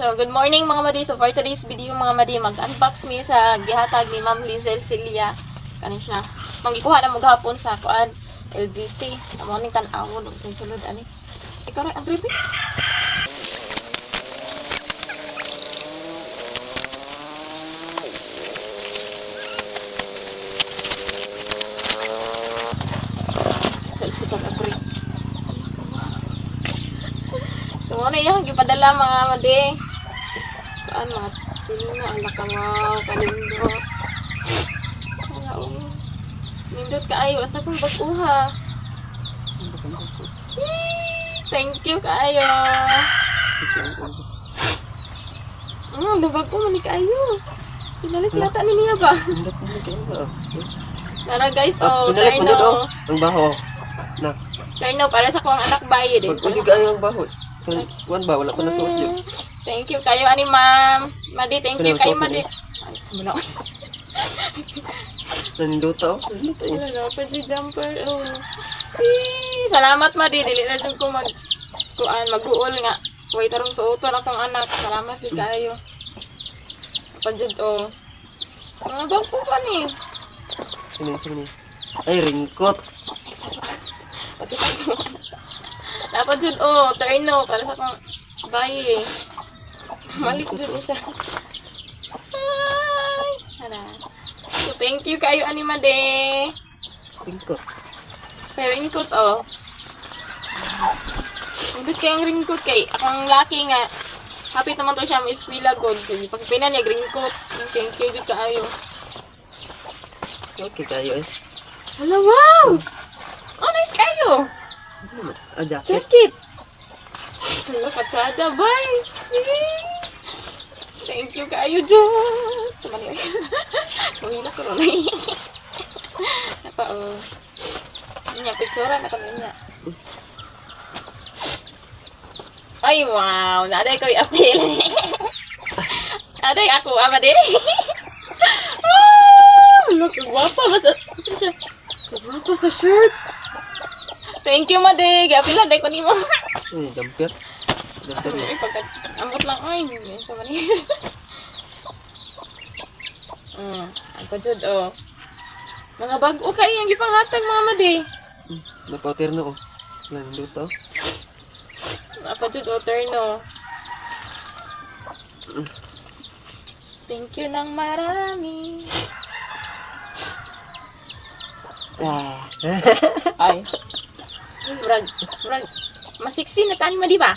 So, good morning mga madi. So, for today's video mga madi, mag-unbox mi sa gihatag ni Ma'am Lizel Celia. Kani siya. Mangikuha na mo gahapon sa kuan LBC. Amo ning tan-awon og sulod ani. Ikaw rin ang baby. So, ano yung gipadala mga madi? Saan mga sino ang nakangaw, kalindo. Wala o. Nindot ka ayo, basta kong baguha. Thank you kaayo. Oh, lubag ko man kaayo. Pinalit lata ni niya ba? Tara guys, Ah, oh, Carno. dito. Ang baho. Na, Carno, para sa kong anak bayi din. pag pag kayo ang baho. Kung kuwan ba, wala ko na suot yun. Thank you kayo ani ma'am. Madi, thank you kayo Madi. eh. Wala. Eh. Wala pa si jumper. Oh. Eh, salamat Madi, dili na jud ko mag kuan mag-uol nga. Way tarong suoton akong anak. Salamat di kayo. Pajud oh. Mga bangko pa ni. Sini, sini. Ay, ringkot. Dapat jud oh, terno para sa kong bayi. Malik ni siya. Ay, Tara. So, thank you kayo ani Made. Ringkot. Kay ringkot, oh. Hindi kayong ringkot kay akong laki nga. Happy naman to siya may eskwela god. Kaya pag pinan niya ringkot. Thank you good kaayo. Okay kayo eh. Hala, wow! Oh, nice kayo! Ah, jacket. It! Hala, katsada, bye! Thank you kaayo, John! Sumali ako. Mahila ko rin. Napa, oh. Niya, pictura na kami niya. Ay, wow! Naday ko i-appeal. Naday ako, ama din. Look, guwapa ba sa... Siya? Guwapa sa shirt. Thank you, Made. Gi-appeal na, ko ni mo. Ay, jumper. Ay, yun. pagka... Ambot lang, ay. Sa mani. Mm, ang pajud, oh. Mga bago kayo yung gipanghatag, mga Made. Hmm, Napautir na oh. Nanindota oh. Apa jud otter no. Thank you ng marami. Ah. Ay. Murag, murag, masiksi na tani mo, di ba?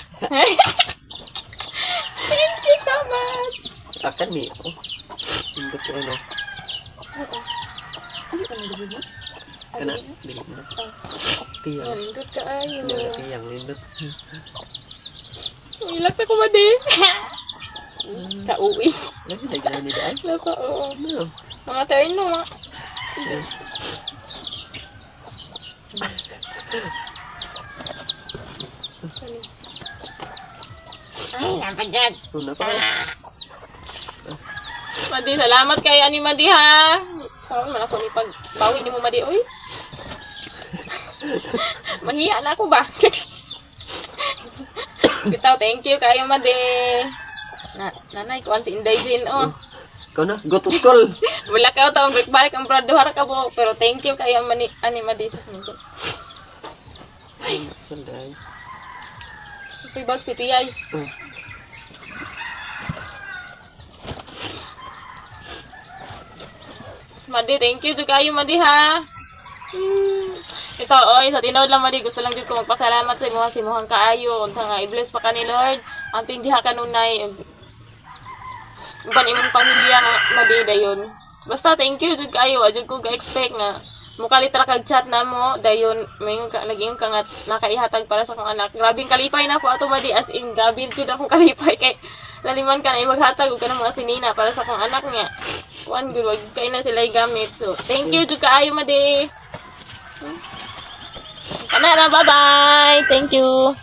Thank you so much. Akan ni. Oh. Nindot ko ano. Ano ka nang mo? Kana. Dili mo na. Tiyang. Malindot ka ayo. Tiyang. Nindot. Ilak sa kumade. Kauwi. Ay, nagana ni daan. Lapa, oo. Ano? Mga terno, mga. Ay. Una pa. Madi, salamat kay ani Madi ha. Saan man ako ni pag bawi ni mo Madi oy. Mahiya na ako ba? Bitaw, thank you kayo Madi. Na, nanay ko si Inday Jin oh. Ikaw na. Go to school. Wala ka taong break balik ang braduhar ka po. Pero thank you kayo mani ani Madi sa mundo. Sanday. Ito'y bag si Tiyay. Oh. Madi, thank you jud kayo Madi ha. Hmm. Ito, oy, sa tinod lang Madi, gusto lang jud ko magpasalamat sa imuha si Muhang kaayo. Unta nga i-bless pa ka ni Lord. Ang tindiha kanunay. Uban imong pamilya nga Madi dayon. Basta thank you jud kayo. Ajud ko ga-expect nga mukalitra kag chat na mo dayon mayon ka naging ka nga nakaihatag para sa kong anak grabing kalipay na po ato madi as in grabe jud akong kalipay kay laliman ka na imaghatag og kanang mga sinina para sa kong anak niya kuan gud wag kay na sila gamit. So thank you jud kaayo madi kana na bye bye thank you